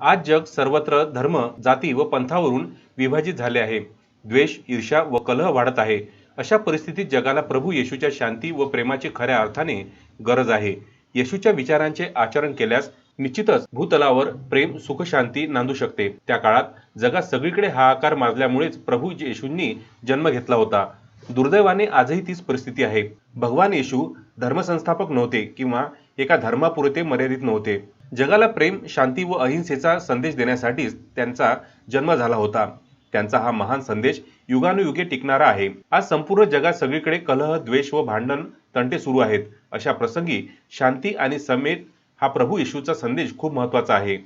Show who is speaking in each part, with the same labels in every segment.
Speaker 1: आज जग सर्वत्र धर्म जाती व पंथावरून विभाजित झाले आहे. द्वेष ईर्षा व कलह वाढत आहे. अशा परिस्थितीत जगाला प्रभू येशूच्या शांती व प्रेमाची खऱ्या अर्थाने गरज आहे. येशूच्या विचारांचे आचरण केल्यास निश्चितच भूतलावर प्रेम सुख शांती नांदू शकते. त्या काळात जगात सगळीकडे हाहाकार माजल्यामुळेच प्रभू येशूंनी जन्म घेतला होता. दुर्दैवाने आजही तीच परिस्थिती आहे. भगवान येशू धर्मसंस्थापक नव्हते किंवा एका धर्मापुरते मर्यादित नव्हते. जगाला प्रेम शांती व अहिंसेचा संदेश देण्यासाठीच त्यांचा जन्म झाला होता. त्यांचा हा महान संदेश युगानुयुगे टिकणारा आहे. आज संपूर्ण जगात सगळीकडे कलह द्वेष व भांडण तंटे सुरू आहेत. अशा प्रसंगी शांती आणि समेत हा प्रभू येशूचा संदेश खूप महत्त्वाचा आहे.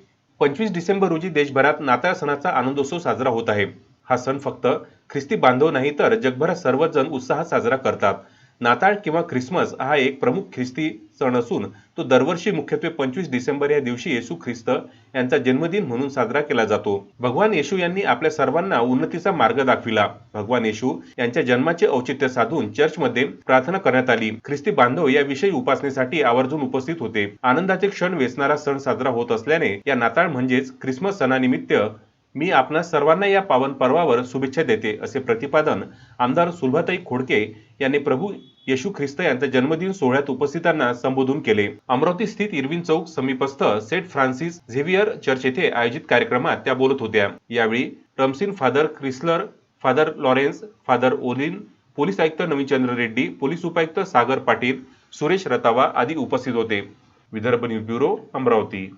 Speaker 1: पंचवीस डिसेंबर रोजी देशभरात नाताळ सणाचा आनंदोत्सव साजरा होत आहे. हा सण फक्त ख्रिस्ती बांधव नाही तर जगभरात सर्वजण उत्साहात साजरा करतात. नाताळ किंवा ख्रिसमस हा एक प्रमुख ख्रिस्ती सण असून तो दरवर्षी मुख्यत्वे पंचवीस डिसेंबर या दिवशी येशू ख्रिस्त यांचा जन्मदिन म्हणून साजरा केला जातो. भगवान येशू यांनी आपल्या सर्वांना उन्नतीचा मार्ग दाखविला. भगवान येशू यांच्या जन्माचे औचित्य साधून चर्चमध्ये प्रार्थना करण्यात आली. ख्रिस्ती बांधव या विषयी उपासनेसाठी आवर्जून उपस्थित होते. आनंदाचे क्षण वेचणारा सण साजरा होत असल्याने या नाताळ म्हणजेच ख्रिसमस सणानिमित्त मी आपणा सर्वांना या पावन पर्वावर शुभेच्छा देते असे प्रतिपादन आमदार सुलभाताई खोडके यांनी प्रभू येशू ख्रिस्त यांच्या जन्मदिन सोहळ्यात उपस्थितांना संबोधून केले. अमरावती स्थित इरविन चौक समीपस्थ सेंट फ्रान्सिस झेवियर चर्च येथे आयोजित कार्यक्रमात त्या बोलत होत्या. यावेळी रमसिन father Chrysler father Lawrence father Olin police आयुक्त नवीनचंद्र रेड्डी पोलीस उपायुक्त सागर पाटील सुरेश रतावा आदी उपस्थित होते. Vidarbha news bureau Amravati.